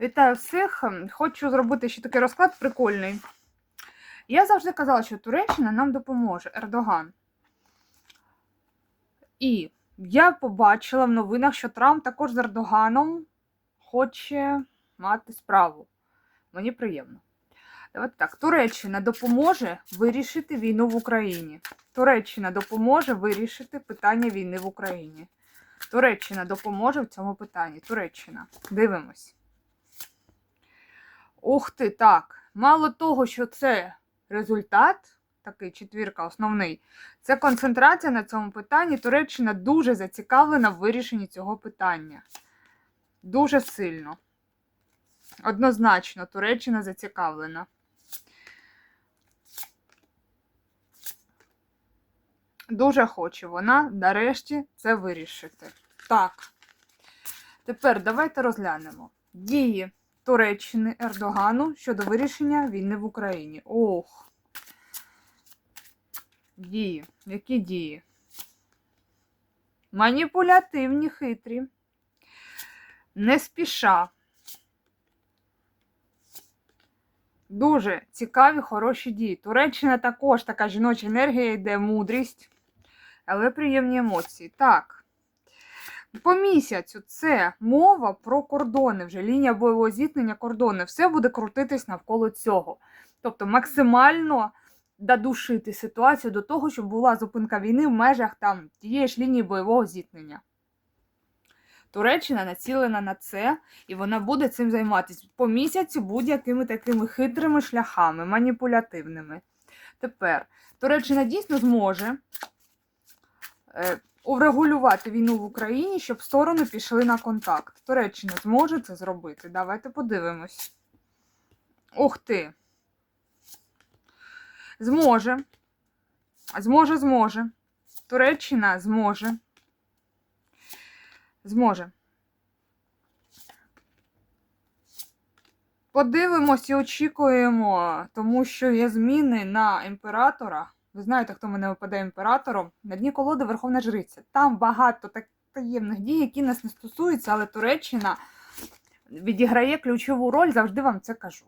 Вітаю всіх. Хочу зробити ще такий розклад прикольний. Я завжди казала, що Туреччина нам допоможе, Ердоган. І я побачила в новинах, що Трамп також з Ердоганом хоче мати справу. Мені приємно. Давайте так. Туреччина допоможе вирішити війну в Україні. Туреччина допоможе вирішити питання війни в Україні. Туреччина допоможе в цьому питанні. Туреччина. Дивимось. Ух ти, так. Мало того, що це результат, такий четвірка основний, це концентрація на цьому питанні. Туреччина дуже зацікавлена в вирішенні цього питання. Дуже сильно. Однозначно, Туреччина зацікавлена. Дуже хоче вона нарешті це вирішити. Так. Тепер давайте розглянемо дії Туреччини Ердогану щодо вирішення війни в Україні. Ох. Дії. Які дії? Маніпулятивні, хитрі. Не спіша. Дуже цікаві, хороші дії. Туреччина також така жіноча енергія йде мудрість, але приємні емоції. Так. По місяцю це мова про кордони, вже лінія бойового зіткнення, кордони. Все буде крутитись навколо цього. Тобто максимально додушити ситуацію до того, щоб була зупинка війни в межах там тієї ж лінії бойового зіткнення. Туреччина націлена на це, і вона буде цим займатися по місяцю будь-якими такими хитрими шляхами, маніпулятивними. Тепер Туреччина дійсно зможе е, урегулювати війну в Україні, щоб сторони пішли на контакт. Туреччина зможе це зробити. Давайте подивимось. Ух ти! Зможе. Зможе, зможе. Туреччина зможе. Зможе. Подивимось і очікуємо, тому що є зміни на імператора. Ви знаєте, хто мене випадає імператором? На дні колоди Верховна Жриця. Там багато так таємних дій, які нас не стосуються, але Туреччина відіграє ключову роль, завжди вам це кажу.